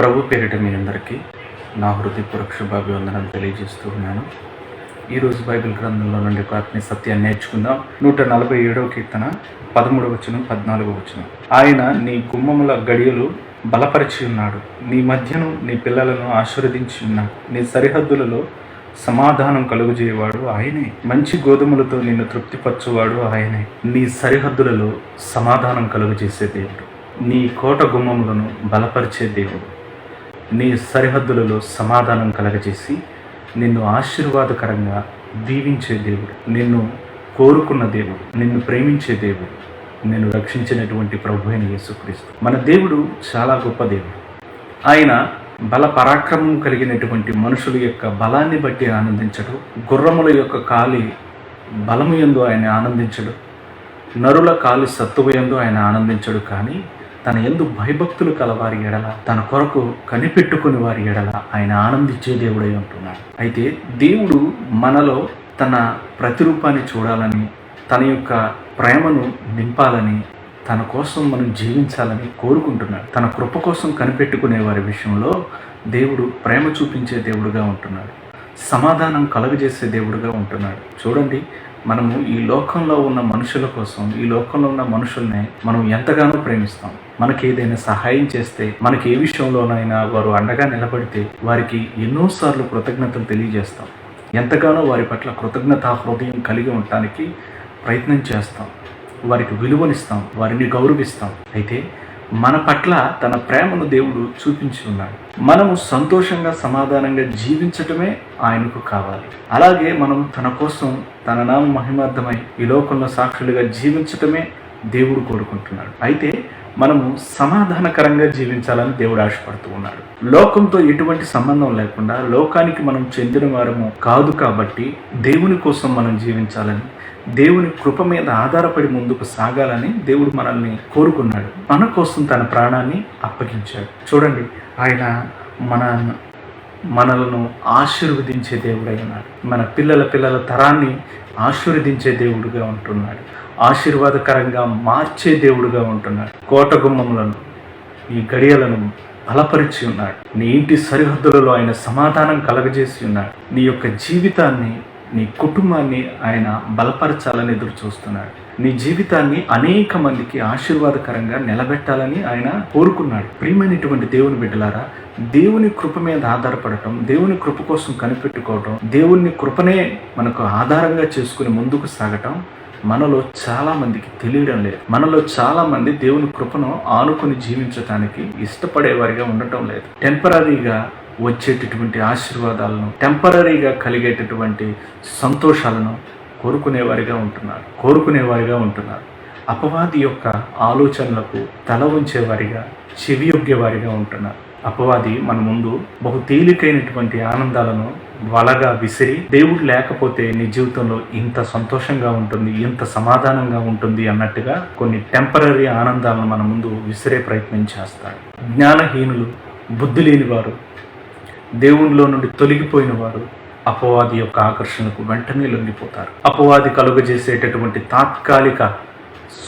ప్రభు పేరిట మీ అందరికీ నా హృదయపూర్వక శుభాభివందనం తెలియజేస్తూ ఉన్నాను. ఈరోజు బైబిల్ గ్రంథంలో నుండి ప్రార్థన సత్యాన్ని నేర్చుకుందాం. నూట నలభై ఏడవ కీర్తన పదమూడవ వచనం పద్నాలుగో వచనం. ఆయన నీ గుమ్మముల గడియలు బలపరిచి ఉన్నాడు. నీ మధ్యను నీ పిల్లలను ఆశీర్వదించి ఉన్నాడు. నీ సరిహద్దులలో సమాధానం కలుగుజేయవాడు ఆయనే. మంచి గోధుమలతో నిన్ను తృప్తిపరచువాడు ఆయనే. నీ సరిహద్దులలో సమాధానం కలుగజేసే దేవుడు. నీ కోట గుమ్మములను బలపరిచే దేవుడు. నీ సరిహద్దులలో సమాధానం కలగజేసి నిన్ను ఆశీర్వాదకరంగా దీవించే దేవుడు నిన్ను కోరుకున్న దేవుడు నిన్ను ప్రేమించే దేవుడు నిన్ను రక్షించినటువంటి ప్రభు అయిన యేసుక్రీస్తు. మన దేవుడు చాలా గొప్ప దేవుడు. ఆయన బల పరాక్రమం కలిగినటువంటి మనుషుల యొక్క బలాన్ని బట్టి ఆనందించడు. గుర్రముల యొక్క కాలి బలము ఎందు ఆయన ఆనందించడు. నరుల కాలి సత్తువ యందు ఆయన ఆనందించడు. కానీ తన ఎందు భయభక్తులు కలవారి ఎడల తన కొరకు కనిపెట్టుకుని వారి ఎడల ఆయన ఆనందించే దేవుడై ఉంటున్నాడు. అయితే దేవుడు మనలో తన ప్రతిరూపాన్ని చూడాలని తన యొక్క ప్రేమను నింపాలని తన కోసం మనం జీవించాలని కోరుకుంటున్నాడు. తన కృప కోసం కనిపెట్టుకునే వారి విషయంలో దేవుడు ప్రేమ చూపించే దేవుడుగా ఉంటున్నాడు. సమాధానం కలుగజేసే దేవుడుగా ఉంటున్నాడు. చూడండి మనము ఈ లోకంలో ఉన్న మనుషుల కోసం ఈ లోకంలో ఉన్న మనుషుల్ని మనం ఎంతగానో ప్రేమిస్తాం. మనకి ఏదైనా సహాయం చేస్తే మనకి ఏ విషయంలోనైనా వారు అండగా నిలబడితే వారికి ఎన్నోసార్లు కృతజ్ఞతలు తెలియజేస్తాం. ఎంతగానో వారి పట్ల కృతజ్ఞతా హృదయం కలిగి ఉండటానికి ప్రయత్నం చేస్తాం. వారికి విలువనిస్తాం వారిని గౌరవిస్తాం. అయితే మన పట్ల తన ప్రేమను దేవుడు చూపించి ఉన్నాడు. మనము సంతోషంగా సమాధానంగా జీవించటమే ఆయనకు కావాలి. అలాగే మనం తన కోసం తన నామ మహిమార్థమై ఈ లోకంలో సాక్షులుగా జీవించటమే దేవుడు కోరుకుంటున్నాడు. అయితే మనము సమాధానకరంగా జీవించాలని దేవుడు ఆశపడుతూ ఉన్నాడు. లోకంతో ఎటువంటి సంబంధం లేకుండా లోకానికి మనం చెందిన వారము కాదు కాబట్టి దేవుని కోసం మనం జీవించాలని దేవుని కృప మీద ఆధారపడి ముందుకు సాగాలని దేవుడు మనల్ని కోరుకున్నాడు. మన కోసం తన ప్రాణాన్ని అప్పగించాడు. చూడండి ఆయన మన మనలను ఆశీర్వదించే దేవుడై ఉన్నాడు. మన పిల్లల పిల్లల తరాన్ని ఆశీర్వదించే దేవుడుగా ఉంటున్నాడు. ఆశీర్వాదకరంగా మార్చే దేవుడుగా ఉంటున్నాడు. కోట గుమ్మములను ఈ గడియలను బలపరిచి ఉన్నాడు. నీ ఇంటి సరిహద్దులలో ఆయన సమాధానం కలగజేసి ఉన్నాడు. నీ యొక్క జీవితాన్ని నీ కుటుంబాన్ని ఆయన బలపరచాలని ఎదురు చూస్తున్నాడు. నీ జీవితాన్ని అనేక మందికి ఆశీర్వాదకరంగా నిలబెట్టాలని ఆయన కోరుకున్నాడు. ప్రియమైనటువంటి దేవుని బిడ్డలారా దేవుని కృప మీద ఆధారపడటం దేవుని కృప కోసం కనిపెట్టుకోవటం దేవుని కృపనే మనకు ఆధారంగా చేసుకుని ముందుకు సాగటం మనలో చాలామందికి తెలియడం లేదు. మనలో చాలామంది దేవుని కృపను ఆనుకుని జీవించటానికి ఇష్టపడేవారిగా ఉండటం లేదు. టెంపరీగా వచ్చేటటువంటి ఆశీర్వాదాలను టెంపరీగా కలిగేటటువంటి సంతోషాలను కోరుకునేవారిగా ఉంటున్నారు. కోరుకునేవారిగా ఉంటున్నారు. అపవాది యొక్క ఆలోచనలకు తల ఉంచేవారిగా చెవియొగ్గేవారిగా ఉంటున్నారు. అపవాది మన ముందు బహు తేలికైనటువంటి ఆనందాలను వలగా విసిరి దేవుడు లేకపోతే నీ జీవితంలో ఇంత సంతోషంగా ఉంటుంది ఇంత సమాధానంగా ఉంటుంది అన్నట్టుగా కొన్ని టెంపరీ ఆనందాలను మన ముందు విసిరే ప్రయత్నం చేస్తాడు జ్ఞానహీనులు బుద్ధి లేని వారు దేవునిలో నుండి తొలగిపోయిన వారు అపవాది యొక్క ఆకర్షణకు వెంటనే లొంగిపోతారు. అపవాది కలుగజేసేటటువంటి తాత్కాలిక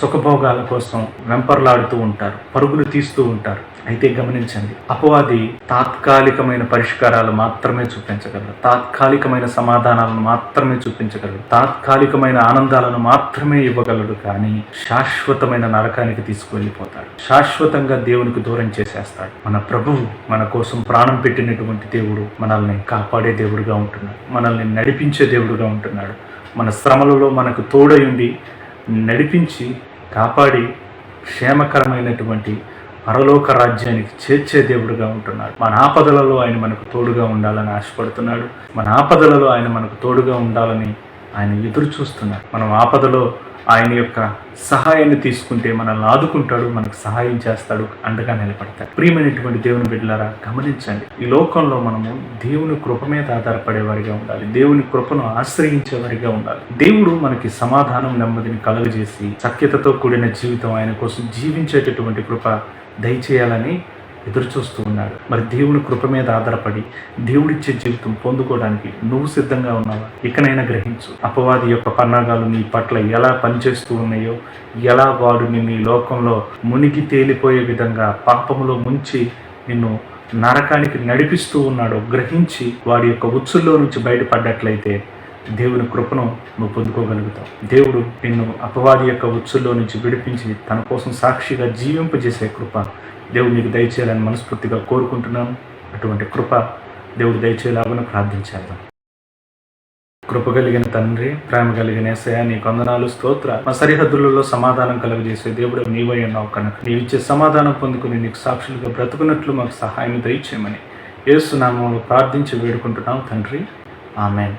సుఖభోగాల కోసం వెంపర్లాడుతూ ఉంటారు పరుగులు తీస్తూ ఉంటారు. అయితే గమనించండి అపవాది తాత్కాలికమైన పరిష్కారాలు మాత్రమే చూపించగలరు. తాత్కాలికమైన సమాధానాలను మాత్రమే చూపించగలరు. తాత్కాలికమైన ఆనందాలను మాత్రమే ఇవ్వగలడు కానీ శాశ్వతమైన నరకానికి తీసుకువెళ్ళిపోతాడు. శాశ్వతంగా దేవునికి దూరం చేసేస్తాడు. మన ప్రభువు మన కోసం ప్రాణం పెట్టినటువంటి దేవుడు మనల్ని కాపాడే దేవుడుగా ఉంటున్నాడు. మనల్ని నడిపించే దేవుడుగా ఉంటున్నాడు. మన శ్రమలలో మనకు తోడయుండి నడిపించి కాపాడి క్షేమకరమైనటువంటి పరలోక రాజ్యానికి చేర్చే దేవుడుగా ఉంటున్నాడు. మన ఆపదలలో ఆయన మనకు తోడుగా ఉండాలని ఆశపడుతున్నాడు. మన ఆపదలలో ఆయన మనకు తోడుగా ఉండాలని ఆయన ఎదురు చూస్తున్నారు. మనం ఆపదలో ఆయన యొక్క సహాయాన్ని తీసుకుంటే మనల్ని ఆదుకుంటాడు మనకు సహాయం చేస్తాడు అండగా నిలబడతాడు. ప్రియమైనటువంటి దేవుని బిడ్డలారా గమనించండి. ఈ లోకంలో మనము దేవుని కృప మీద ఆధారపడేవారిగా ఉండాలి. దేవుని కృపను ఆశ్రయించేవారిగా ఉండాలి. దేవుడు మనకి సమాధానం నెమ్మదిని కలుగజేసి సఖ్యతతో కూడిన జీవితం ఆయన కోసం జీవించేటటువంటి కృప దయచేయాలని ఎదురు చూస్తూ ఉన్నాడు. మరి దేవుని కృప మీద ఆధారపడి దేవుడిచ్చే జీవితం పొందుకోవడానికి నువ్వు సిద్ధంగా ఉన్నావా? ఇకనైనా గ్రహించు. అపవాది యొక్క పన్నాగాలు నీ పట్ల ఎలా పనిచేస్తూ ఉన్నాయో ఎలా వాడు నిన్ను లోకంలో మునిగి తేలిపోయే విధంగా పాపములో ముంచి నిన్ను నరకానికి నడిపిస్తూ ఉన్నాడో గ్రహించి వాడి యొక్క ఉచ్చుల్లో నుంచి బయటపడ్డట్లయితే దేవుని కృపను నువ్వు పొందుకోగలుగుతావు. దేవుడు నిన్ను అపవాది యొక్క ఉచ్చుల్లో నుంచి విడిపించి తన కోసం సాక్షిగా జీవింపజేసే కృప దేవుడు నీకు దయచేయాలని మనస్ఫూర్తిగా కోరుకుంటున్నాను. అటువంటి కృప దేవుడు దయచేలాగా ప్రార్థించేద్దాం. కృప కలిగిన తండ్రి ప్రేమ కలిగిన ఏసయ నీ కొందనాలు స్తోత్ర మా సరిహద్దులలో సమాధానం కలుగజేసే దేవుడు నీవై ఉన్నావు కనుక. నీవిచ్చే సమాధానం పొందుకుని నీకు సాక్షులుగా బ్రతుకున్నట్లు మాకు సహాయం దయచేయమని ఏసునామంలో ప్రార్థించి వేడుకుంటున్నాం తండ్రి. ఆమెన్.